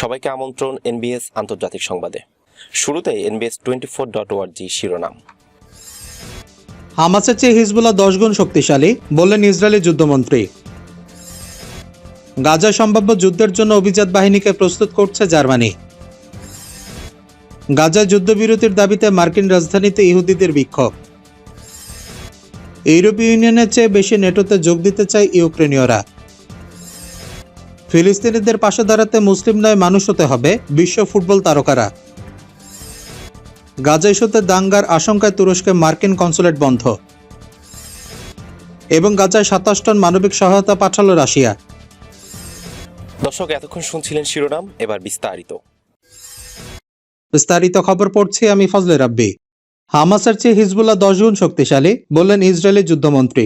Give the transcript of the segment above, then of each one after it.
সবাইকে আমন্ত্রণ এনবিএস আন্তর্জাতিক সংবাদে। শুরুতে NBS twenty four dot org শিরোনাম। হামাসের চেয়ে হিজবুল্লাহ দশ গুণ শক্তিশালী বললেন ইসরায়েলি যুদ্ধমন্ত্রী। গাজা সম্ভাব্য যুদ্ধের জন্য অভিজাত বাহিনীকে প্রস্তুত করছে জার্মানি। গাজায় যুদ্ধবিরতির দাবিতে মার্কিন রাজধানীতে ইহুদিদের বিক্ষোভ। ইউরোপীয় ইউনিয়নের চেয়ে বেশি নেটোতে যোগ দিতে চায় ইউক্রেনীয়রা। ফিলিস্তিনিদের পাশে দাঁড়াতে মুসলিম নয় মানুষ হতে হবে বিশ্ব ফুটবল তারকারা। গাজা ইস্যুতে দাঙ্গার আশঙ্কায় তুরস্কে মার্কিন কনসুলেট বন্ধ। এবং গাজায় সাতাশ টন মানবিক সহায়তা পাঠালো রাশিয়া। দর্শক এতক্ষণ শুনছিলেন শিরোনাম এবার বিস্তারিত। বিস্তারিত খবর পড়ছি আমি ফজলে রাব্বি। হামাসের চেয়ে হিজবুল্লাহ দশ গুণ শক্তিশালী বললেন ইসরায়েলি যুদ্ধমন্ত্রী।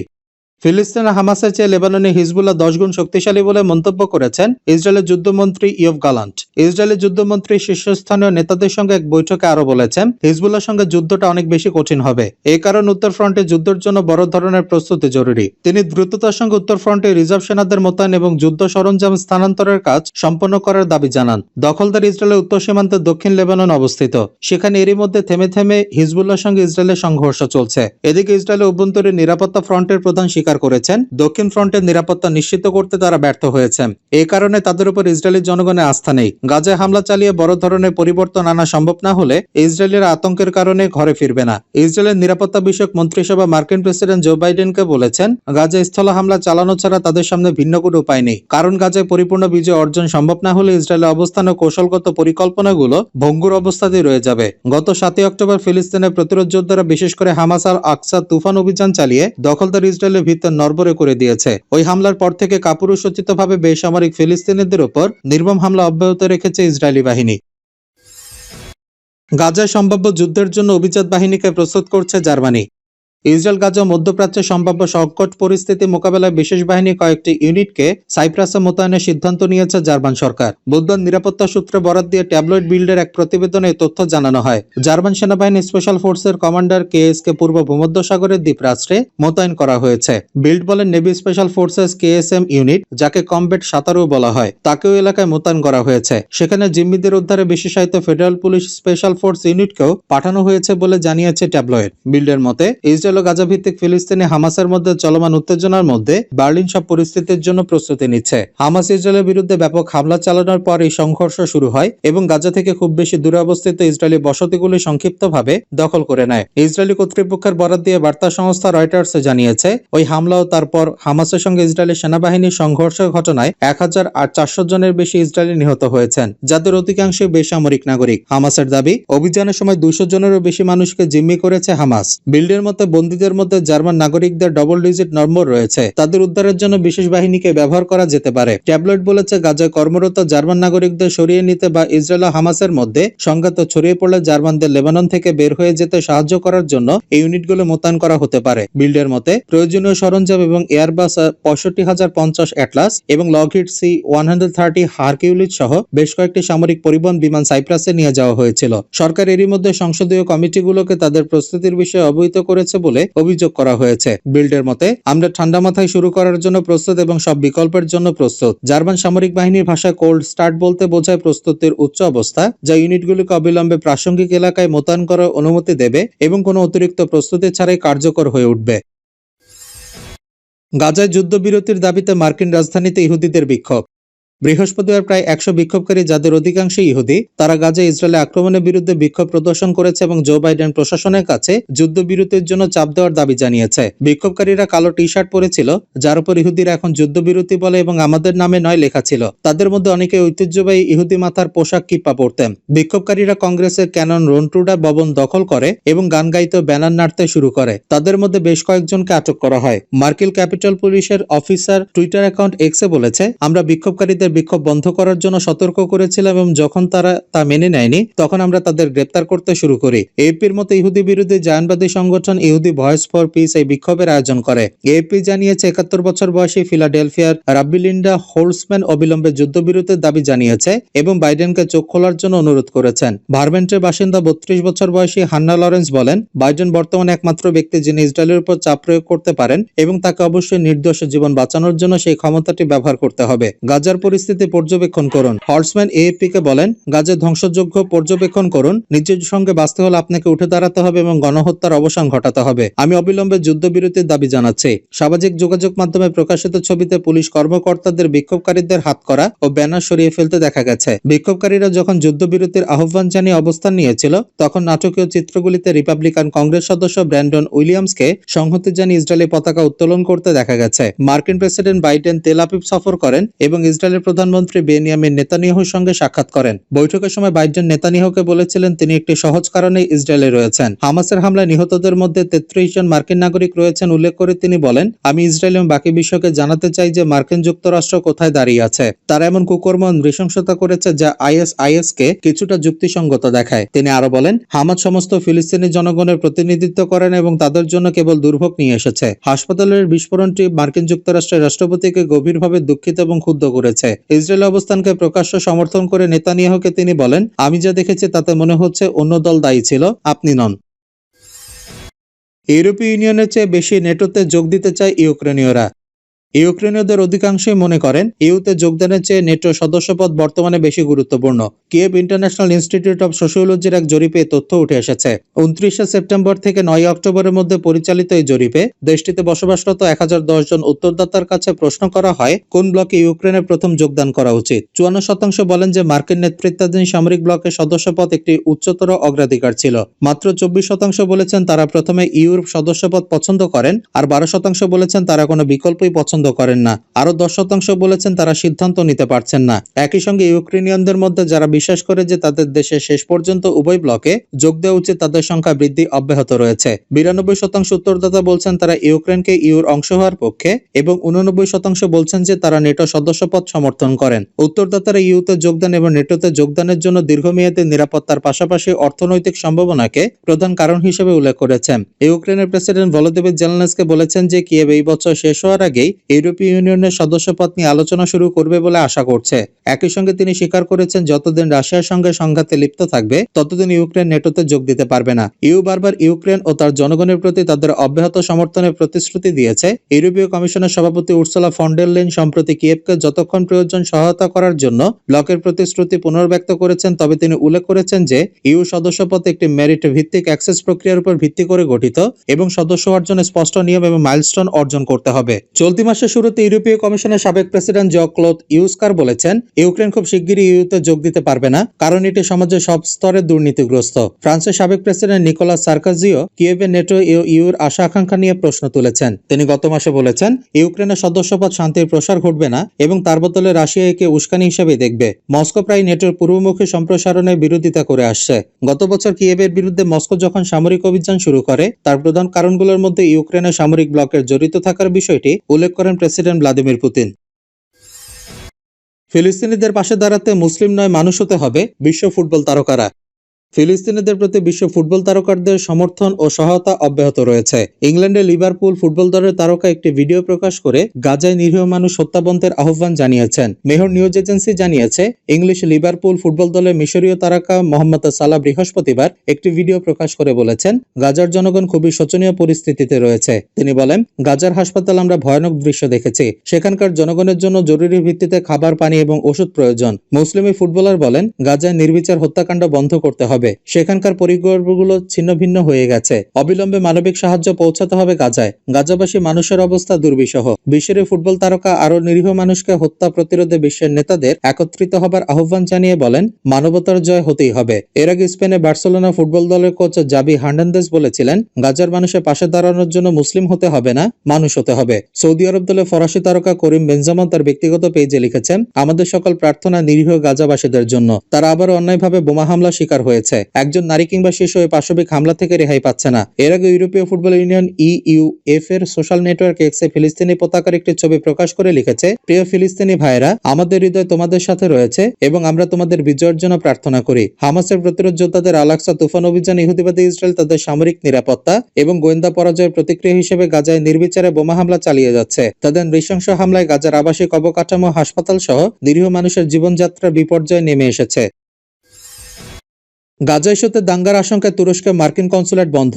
ফিলিস্তিনের হামাসের চেয়ে লেবাননে হিজবুল্লাহ দশ গুণ শক্তিশালী বলে মন্তব্য করেছেন ইসরায়েলের যুদ্ধমন্ত্রী ইয়ফ গালান্ট। ইসরায়েলের যুদ্ধমন্ত্রী শীর্ষস্থানীয় নেতাদের সঙ্গে এক বৈঠকে আরও বলেছেন, হিজবুল্লাহর সঙ্গে যুদ্ধটা অনেক বেশি কঠিন হবে। এই কারণ উত্তর ফ্রন্টে যুদ্ধের জন্য বড় ধরনের প্রস্তুতি জরুরি। তিনি দ্রুততার সঙ্গে উত্তর ফ্রন্টে রিজার্ভ সেনাদের মোতায়েন এবং যুদ্ধ সরঞ্জাম স্থানান্তরের কাজ সম্পন্ন করার দাবি জানান। দখলদার ইসরায়েলের উত্তর সীমান্তে দক্ষিণ লেবানন অবস্থিত। সেখানে এরই মধ্যে থেমে থেমে হিজবুল্লাহর সঙ্গে ইসরায়েলের সংঘর্ষ চলছে। এদিকে ইসরায়েলের অভ্যন্তরীণ নিরাপত্তা ফ্রন্টের প্রধান স্বীকার করেছেন, দক্ষিণ ফ্রন্টের নিরাপত্তা নিশ্চিত করতে তারা ব্যর্থ হয়েছেন এই কারণে তাদের উপর ইসরায়েলি জনগণের আস্থা নেই। গাজায় হামলা চালিয়ে বড় ধরনের পরিবর্তন আনা সম্ভব না হলে ইসরায়েলের আতঙ্কের কারণে ঘরে ফিরবে না। ইসরায়েলের নিরাপত্তা বিষয়ক মন্ত্রিসভা মার্কিন প্রেসিডেন্ট জো বাইডেনকে বলেছেন, গাজায় স্থল হামলা চালানো ছাড়া তাদের সামনে ভিন্ন কোনো উপায় নেই। কারণ গাজায় পরিপূর্ণ বিজয় অর্জন সম্ভব না হলে ইসরায়েলের অবস্থান ও কৌশলগত পরিকল্পনাগুলো ভঙ্গুর অবস্থাতেই রয়ে যাবে। গত সাতই অক্টোবর ফিলিস্তিনের প্রতিরোধ যোদ্ধারা বিশেষ করে হামাস আল আকসা তুফান অভিযান চালিয়ে দখলদার ইসরায়েলের ভিতর নরবরে করে দিয়েছে। ওই হামলার পর থেকে কাপুরুষোচিতভাবে বেসামরিক ফিলিস্তিনিদের উপর নির্মম হামলা অব্যাহত রেখেছে ইসরায়েলি বাহিনী। গাজায় সম্ভাব্য যুদ্ধের জন্য অভিজাত বাহিনীকে প্রস্তুত করছে জার্মানি। ইসরায়েল গাজা মধ্যপ্রাচ্যে সম্ভাব্য সংকট পরিস্থিতি মোকাবেলায় বিশেষ বাহিনী কয়েকটি ইউনিটকে সাইপ্রাসে মোতায়েনের সিদ্ধান্ত নিয়েছে জার্মান সরকার। বুধবার নিরাপত্তা সূত্রে বরাদ দিয়ে ট্যাবলয়েড বিল্ডের এক প্রতিবেদনে তথ্য জানানো হয়। জার্মান সেনাবাহিনী স্পেশাল ফোর্সের কমান্ডার কে এস কে পূর্ব ভূমধ্যসাগরের দ্বীপরাষ্ট্রে মোতায়েন করা হয়েছে। বিল্ড বলেন navy special forces K S M unit, যাকে কমবেট সাঁতারু বলা হয়, তাকেও এলাকায় মোতায়েন করা হয়েছে। সেখানে জিম্মিদের উদ্ধারে বিশেষায়িত ফেডারেল পুলিশ স্পেশাল ফোর্স ইউনিটকেও পাঠানো হয়েছে বলে জানিয়েছে ট্যাবলয়েড। বিল্ডের মতে, ইসরায়েল ও গাজা ভিত্তিক ফিলিস্তিনি হামাসের মধ্যে চলমান উত্তেজনার মধ্যে বার্লিন সব পরিস্থিতির জন্য প্রস্তুতি নিচ্ছে। হামাস ইসরায়েলের বিরুদ্ধে ব্যাপক হামলা চালানোর পর এই সংঘর্ষ শুরু হয় এবং গাজা থেকে খুব বেশি দূরে অবস্থিত ইসরায়েলি বসতিগুলি সংক্ষিপ্তভাবে দখল করে নেয়। ইসরায়েলি কর্তৃপক্ষের বরাদ দিয়ে বার্তা সংস্থা রয়টার্স জানিয়েছে, ওই হামলা ও তারপর হামাসের সঙ্গে ইসরায়েলি সেনাবাহিনীর সংঘর্ষের ঘটনায় এক হাজার আর চারশো জনের বেশি ইসরায়েলি নিহত হয়েছেন, যাদের অধিকাংশই বেসামরিক নাগরিক। হামাসের দাবি, অভিযানের সময় দুশো জনেরও বেশি মানুষকে জিম্মি করেছে হামাস। বিল্ডের মতে বন্দীদের মধ্যে জার্মান নাগরিকদের ডবল ডিজিট নম্বর রয়েছে। তাদের উদ্ধারের জন্য বিশেষ বাহিনীকে ব্যবহার করা যেতে পারে। ট্যাবলেট বলেছে, গাজায় কর্মরত জার্মান নাগরিকদের সরিয়ে নিতে বা ইসরায়েল ও হামাসের মধ্যে সংঘাত ছড়িয়ে পড়লে জার্মানদের লেবানন থেকে বের হয়ে যেতে সাহায্য করার জন্য এই ইউনিটগুলো মোতায়েন করা হতে পারে। বিল্ডের মতে, প্রয়োজনীয় সরঞ্জাম এবং এয়ারবাস পঁয়ষট্টি হাজার পঞ্চাশ অ্যাটলাস এবং Lockheed C one hundred thirty Hercules সহ বেশ কয়েকটি সামরিক পরিবহন বিমান সাইপ্রাসে নিয়ে যাওয়া হয়েছিল। সরকার এরই মধ্যে সংসদীয় কমিটিগুলোকে তাদের প্রস্তুতির বিষয়ে অবহিত করেছে বলে অভিযোগ করা হয়েছে। বিল্ডের মতে, আমরা ঠান্ডা মাথায় শুরু করার জন্য প্রস্তুত এবং সব বিকল্পের জন্য প্রস্তুত। জার্মান সামরিক বাহিনীর ভাষা কোল্ড স্টার্ট বলতে বোঝায় প্রস্তুতির উচ্চ অবস্থা, যা ইউনিটগুলিকে অবিলম্বে প্রাসঙ্গিক এলাকায় মোতায়েন করার অনুমতি দেবে এবং কোনো অতিরিক্ত প্রস্তুতি ছাড়াই কার্যকর হয়ে উঠবে। গাজায় যুদ্ধবিরতির দাবিতে মার্কিন রাজধানীতে ইহুদিদের বিক্ষোভ। বৃহস্পতিবার প্রায় একশো বিক্ষোভকারী যাদের অধিকাংশ ইহুদি, তারা গাজা ইসরায়েলে আক্রমণের বিরুদ্ধে বিক্ষোভ প্রদর্শন করেছে এবং জো বাইডেন প্রশাসনের কাছে যুদ্ধবিরতির জন্য চাপ দেওয়ার দাবি জানিয়েছে। বিক্ষোভকারীরা কালো টি শার্ট পরেছিল, যার উপর ইহুদিরা এখন যুদ্ধবিরতি বলে এবং আমাদের নামে নয় লেখা ছিল। তাদের মধ্যে অনেকে ঐতিহ্যবাহী ইহুদি মাথার পোশাক কিপ্পা পরতেন। বিক্ষোভকারীরা কংগ্রেসের ক্যানন রন্ট্রুডা ভবন দখল করে এবং গান গাইতে ব্যানার নাড়তে শুরু করে। তাদের মধ্যে বেশ কয়েকজনকে আটক করা হয়। মার্কিল Capitol police officer Twitter account এক্সে বলেছে, আমরা বিক্ষোভকারীদের বিক্ষোভ বন্ধ করার জন্য সতর্ক করেছিলাম এবং যখন তারা তা মেনে নেয়নি, তখন আমরা তাদের গ্রেপ্তার করতে শুরু করি। এপির মতো ইহুদি বিরোধী জায়নবাদী সংগঠন ইহুদি ভয়েস ফর পিস এই বিক্ষোভের আয়োজন করে। এপি জানিয়েছে, একাত্তর বছর বয়সী ফিলাডেলফিয়ার রাব্বিলিন্ডা হোলসম্যান অবিলম্বে যুদ্ধবিরতির দাবি জানিয়েছে এবং বাইডেনকে চোখ খোলার জন্য অনুরোধ করেছেন। ভারভেন্টের বাসিন্দা বত্রিশ বছর বয়সী হান্না লরেন্স বলেন, বাইডেন বর্তমানে একমাত্র ব্যক্তি যিনি ইসরায়েলের উপর চাপ প্রয়োগ করতে পারেন এবং তাকে অবশ্যই নির্দোষ জীবন বাঁচানোর জন্য সেই ক্ষমতাটি ব্যবহার করতে হবে। গাজার পরিস্থিতি পরিস্থিতি পর্যবেক্ষণ করুন। হর্সম্যান এএপি কে বলেন গাজায় ধ্বংসযোগ্য পর্যবেক্ষণ করুন। নিজের সঙ্গে বাঁচতে হলে আপনাকে উঠে দাঁড়াতে হবে এবং গণহত্যার অবসান ঘটাতে হবে। আমি অবিলম্বে যুদ্ধবিরতির দাবি জানাচ্ছি। সামাজিক যোগাযোগ মাধ্যমে প্রকাশিত ছবিতে পুলিশ কর্মকর্তাদের বিক্ষোভকারীদের হাত করা ও ব্যানার সরিয়ে ফেলতে দেখা গেছে। বিক্ষোভকারীরা যখন যুদ্ধবিরতির আহ্বান জানিয়ে অবস্থান নিয়েছিল, তখন নাটকীয় চিত্রগুলিতে রিপাবলিকান কংগ্রেস সদস্য ব্র্যান্ডন উইলিয়ামসকে সংহতি জানিয়ে ইসরায়েলি পতাকা উত্তোলন করতে দেখা গেছে। মার্কিন প্রেসিডেন্ট বাইডেন তেল আপিব সফর করেন এবং ইসরায়েলের প্রধানমন্ত্রী বেনিয়ামিন নেতানিয়াহুর সঙ্গে সাক্ষাৎ করেন। বৈঠকের সময় বাইডেন নেতানিয়াহুকে বলেছিলেন, তিনি একটি সহজ কারণে ইসরায়েলে রয়েছেন। হামাসের হামলায় নিহতদের মধ্যে তেত্রিশ জন মার্কিন নাগরিক রয়েছেন। উল্লেখ করে তিনি বলেন, আমি ইসরায়েল এবং বাকি বিশ্বকে জানাতে চাই যে মার্কিন যুক্তরাষ্ট্র কোথায় দাঁড়িয়ে আছে। তারা এমন কুকর্ম নৃশংসতা করেছে যা আইএসআইএস কে কিছুটা যুক্তিসঙ্গত দেখায়। তিনি আরও বলেন হামাদ সমস্ত ফিলিস্তিনি জনগণের প্রতিনিধিত্ব করেন এবং তাদের জন্য কেবল দুর্ভোগ নিয়ে এসেছে। হাসপাতালের বিস্ফোরণটি মার্কিন যুক্তরাষ্ট্রের রাষ্ট্রপতিকে গভীরভাবে দুঃখিত এবং ক্ষুব্ধ করেছে। ইসরায়েল অবস্থানকে প্রকাশ্য সমর্থন করে নেতানিয়াহকে তিনি বলেন, আমি যা দেখেছি তাতে মনে হচ্ছে অন্য দল দায়ী ছিল, আপনি নন। ইউরোপীয় ইউনিয়নের চেয়ে বেশি নেটোতে যোগ দিতে চায় ইউক্রেনীয়রা। ইউক্রেনীয়দের অধিকাংশই মনে করেন, ইউতে যোগদানের চেয়ে নেটো সদস্যপদ বর্তমানে বেশি গুরুত্বপূর্ণ। কিয়েভ ইন্টারন্যাশনাল ইনস্টিটিউট অব সোশিওলজির এক জরিপে তথ্য উঠে এসেছে। উনত্রিশে সেপ্টেম্বর থেকে নয় অক্টোবরের মধ্যে পরিচালিত এই জরিপে দেশটিতে বসবাসরত এক হাজার দশ জন উত্তরদাতার কাছে প্রশ্ন করা হয়, কোন ব্লকে ইউক্রেনের প্রথম যোগদান করা উচিত। চুয়ান্ন শতাংশ বলেন যে মার্কিন নেতৃত্বাধীন সামরিক ব্লকের সদস্যপদ একটি উচ্চতর অগ্রাধিকার ছিল। মাত্র চব্বিশ শতাংশ বলেছেন তারা প্রথমে ইউর সদস্যপদ পছন্দ করেন, আর বারো শতাংশ বলেছেন তারা কোনো বিকল্পই পছন্দ করেন না। আরও দশ শতাংশ বলেছেন তারা সিদ্ধান্ত নিতে পারছেন না। একই সঙ্গে ইউক্রেনিয়ানদের মধ্যে যারা বিশ্বাস করে যে তাদের দেশে শেষ পর্যন্ত উভয় ব্লকে যোগ দেওয়া উচিত, তাদের সংখ্যা বৃদ্ধি অব্যাহত রয়েছে। বিরানব্বই শতাংশ উত্তরদাতা বলছেন তারা ইউক্রেনকে ইউর অংশ হওয়ার পক্ষে এবং উননব্বই শতাংশ বলছেন যে তারা নেটো সদস্যপদ সমর্থন করেন। উত্তরদাতারা ইউতে যোগদান এবং নেটোতে যোগদানের জন্য দীর্ঘমেয়াদী নিরাপত্তার পাশাপাশি অর্থনৈতিক সম্ভাবনাকে প্রধান কারণ হিসেবে উল্লেখ করেছেন। ইউক্রেনের প্রেসিডেন্ট ভলোদিমির জেলেনস্কি বলেছেন যে কিয়েভ এই বছর শেষ হওয়ার আগেই ইউরোপীয় ইউনিয়নের সদস্যপদ নিয়ে আলোচনা শুরু করবে বলে আশা করছে। একই সঙ্গে তিনি স্বীকার করেছেন, যতদিন রাশিয়ার সঙ্গে সংঘাতে লিপ্ত থাকবে, ততদিন ইউক্রেন নেটোতে যোগ দিতে পারবে না। ইউ বারবার ইউক্রেন ও তার জনগণের প্রতি তাদের অব্যাহত সমর্থনের প্রতিশ্রুতি দিয়েছে। ইউরোপীয় কমিশনের সভাপতি উর্সুলা ফন্ডের লেন সম্প্রতি কিয়েভকে যতক্ষণ প্রয়োজন সহায়তা করার জন্য ব্লকের প্রতিশ্রুতি পুনর্ব্যক্ত করেছেন, তবে তিনি উল্লেখ করেছেন যে, ইউ সদস্যপদ একটি মেরিট ভিত্তিক অ্যাক্সেস প্রক্রিয়ার উপর ভিত্তি করে গঠিত এবং সদস্য হওয়ার জন্য স্পষ্ট নিয়ম এবং মাইলস্টোন অর্জন করতে হবে। চলতি মাসের শুরুতে ইউরোপীয় কমিশনের সাবেক প্রেসিডেন্ট জ ক্লদ ইউস্কার বলেছেন, ইউক্রেন খুব শিগগিরই ইউতে যোগ দিতে পারবে না, কারণ এটি সমাজের সব স্তরে দুর্নীতিগ্রস্ত। ফ্রান্সের সাবেক প্রেসিডেন্ট নিকোলাস সার্কাজিও কিয়েভে নেটো ইউর আশা আকাঙ্ক্ষা নিয়ে প্রশ্ন তুলেছেন। তিনি গত মাসে বলেছেন, ইউক্রেনের সদস্যপদ শান্তির প্রসার ঘটবে না এবং তার বদলে রাশিয়া একে উস্কানি হিসেবে দেখবে। মস্কো প্রায় নেটোর পূর্বমুখী সম্প্রসারণের বিরোধিতা করে আসছে। গত বছর কিয়েভের বিরুদ্ধে মস্কো যখন সামরিক অভিযান শুরু করে, তার প্রধান কারণগুলোর মধ্যে ইউক্রেনের সামরিক ব্লকের জড়িত থাকার বিষয়টি উল্লেখ করেন প্রেসিডেন্ট ভ্লাদিমির পুতিন। ফিলিস্তিনিদের পাশে দাঁড়াতে মুসলিম নয় মানুষ হতে হবে বিশ্ব ফুটবল তারকারা। ফিলিস্তিনিদের প্রতি বিশ্ব ফুটবল তারকাদের সমর্থন ও সহায়তা অব্যাহত রয়েছে। ইংল্যান্ডের লিভারপুল ফুটবল দলের তারকা একটি ভিডিও প্রকাশ করে গাজায় নিরীহ মানুষ হত্যাবন্ধের আহ্বান জানিয়েছেন। মেহর নিউজ এজেন্সি জানিয়েছে, ইংলিশ লিভারপুল ফুটবল দলের মিশরীয় তারকা মোহাম্মদ সালাহ বৃহস্পতিবার একটি ভিডিও প্রকাশ করে বলেছেন, গাজার জনগণ খুবই শোচনীয় পরিস্থিতিতে রয়েছে। তিনি বলেন, গাজার হাসপাতাল আমরা ভয়ানক দৃশ্য দেখেছি। সেখানকার জনগণের জন্য জরুরি ভিত্তিতে খাবার, পানি এবং ওষুধ প্রয়োজন। মুসলিমি ফুটবলার বলেন, গাজায় নির্বিচার হত্যাকাণ্ড বন্ধ করতে হবে। সেখানকার পরিকল্পনাগুলো ছিন্ন ভিন্ন হয়ে গেছে। অবিলম্বে মানবিক সাহায্য পৌঁছাতে হবে গাজায়। গাজাবাসী মানুষের অবস্থা দুর্বিষহ। বিশ্বের ফুটবল তারকা আরও নিরীহ মানুষকে হত্যা প্রতিরোধে বিশ্বের নেতাদের একত্রিত হবার আহ্বান জানিয়ে বলেন, মানবতার জয় হতেই হবে। এর আগে স্পেনে বার্সেলোনা ফুটবল দলের কোচ জাবি হার্নান্দেজ বলেছিলেন, গাজার মানুষের পাশে দাঁড়ানোর জন্য মুসলিম হতে হবে না, মানুষ হতে হবে। সৌদি আরব দলের ফরাসি তারকা করিম বেনজামা তার ব্যক্তিগত পেজে লিখেছেন, আমাদের সকল প্রার্থনা নিরীহ গাজাবাসীদের জন্য। তারা আবার অন্যায়ভাবে বোমা হামলা শিকার হয়েছে। একজন নারী কিংবা শিশু এই পাশবিক হামলা থেকে রেহাই পাচ্ছে না। এর আগে ইউরোপীয় ফুটবল ইউনিয়ন ইইউএফ এর সোশ্যাল নেটওয়ার্ক এক্সে ফিলিস্তিনি পতাকার একটি ছবি প্রকাশ করে লিখেছে, প্রিয় ফিলিস্তিনি ভাইয়েরা, আমাদের হৃদয় তোমাদের সাথে রয়েছে এবং আমরা তোমাদের বিজয়ের জন্য প্রার্থনা করি। হামাসের প্রতিরোধ যোদ্ধাদের আলাক্সা তুফান অভিযান, ইহুদিবাদী ইসরায়েল তাদের সামরিক নিরাপত্তা এবং গোয়েন্দা পরাজয়ের প্রতিক্রিয়া হিসেবে গাজায় নির্বিচারে বোমা হামলা চালিয়ে যাচ্ছে। তাদের নৃশংস হামলায় গাজার আবাসিক অবকাঠামো হাসপাতাল সহ নিরীহ মানুষের জীবনযাত্রা বিপর্যয় নেমে এসেছে। গাজা ইস্যুতে দাঙ্গার আশঙ্কায় তুরস্কে মার্কিন কনসুলেট বন্ধ।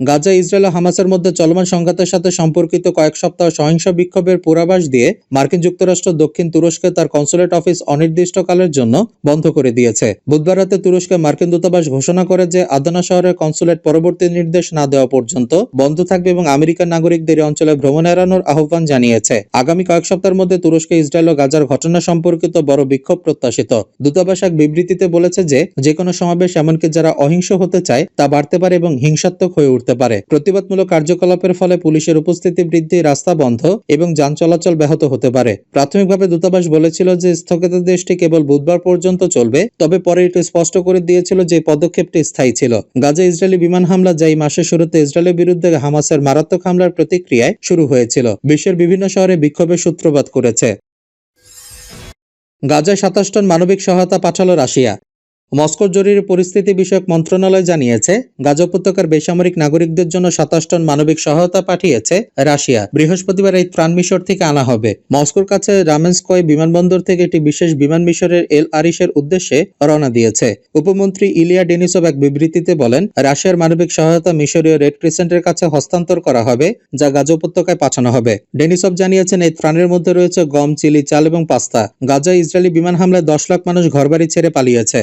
গাজা, ইসরায়েল ও হামাসের মধ্যে চলমান সংঘাতের সাথে সম্পর্কিত কয়েক সপ্তাহ সহিংস বিক্ষোভের পূর্বাভাস দিয়ে মার্কিন যুক্তরাষ্ট্র দক্ষিণ তুরস্কে তার কনসুলেট অফিস অনির্দিষ্টকালের জন্য বন্ধ করে দিয়েছে। বুধবার রাতে তুরস্কে মার্কিন দূতাবাস ঘোষণা করে যে আদানা শহরের কনসুলেট পরবর্তী নির্দেশ না দেওয়া পর্যন্ত বন্ধ থাকবে এবং আমেরিকান নাগরিকদের অঞ্চলে ভ্রমণ এড়ানোর আহ্বান জানিয়েছে। আগামী কয়েক সপ্তাহের মধ্যে তুরস্কে, ইসরায়েল ও গাজার ঘটনা সম্পর্কিত বড় বিক্ষোভ প্রত্যাশিত। দূতাবাস এক বিবৃতিতে বলেছে যে যে কোনো সমাবেশ এমনকি যারা অহিংস হতে চায় তা বাড়তে পারে এবং হিংসাত্মক হয়ে উঠতে পারে। প্রতিবাদমূলক কার্যকলাপের ফলে পুলিশের উপস্থিতি বৃদ্ধি, রাস্তা বন্ধ এবং যান চলাচল ব্যাহত হতে পারে। প্রাথমিকভাবে দূতাবাস বলেছিল যে স্থগিতাদেশটি কেবল বুধবার পর্যন্ত চলবে, তবে পরে এটি স্পষ্ট করে দিয়েছিল যে পদক্ষেপটি স্থায়ী ছিল। গাজা ইসরায়েলি বিমান হামলা যা এই মাসের শুরুতে ইসরায়েলের বিরুদ্ধে হামাসের মারাত্মক হামলার প্রতিক্রিয়ায় শুরু হয়েছিল। বিশ্বের বিভিন্ন শহরে বিক্ষোভের সূত্রপাত করেছে। গাজায় সাতাশ টন মানবিক সহায়তা পাঠালো রাশিয়া। মস্কোর জরুরি পরিস্থিতি বিষয়ক মন্ত্রণালয় জানিয়েছে, গাজা উপত্যকার বেসামরিক নাগরিকদের জন্য সাতাশ টন মানবিক সহায়তা পাঠিয়েছে রাশিয়া। বৃহস্পতিবার এই ত্রাণ মিশর থেকে আনা হবে। মস্কোর কাছে রামেন্সকয় বিমানবন্দর থেকে একটি বিশেষ বিমান মিশরের এল আরিসের উদ্দেশ্যে রওনা দিয়েছে। উপমন্ত্রী ইলিয়া ডেনিসভ এক বিবৃতিতে বলেন, রাশিয়ার মানবিক সহায়তা মিশরীয় রেড ক্রিসেন্টের কাছে হস্তান্তর করা হবে, যা গাজা উপত্যকায় পাঠানো হবে। ডেনিসভ জানিয়েছেন, এই ত্রাণের মধ্যে রয়েছে গম, চিলি, চাল এবং পাস্তা। গাজায় ইসরায়েলি বিমান হামলায় দশ লাখ মানুষ ঘরবাড়ি ছেড়ে পালিয়েছে।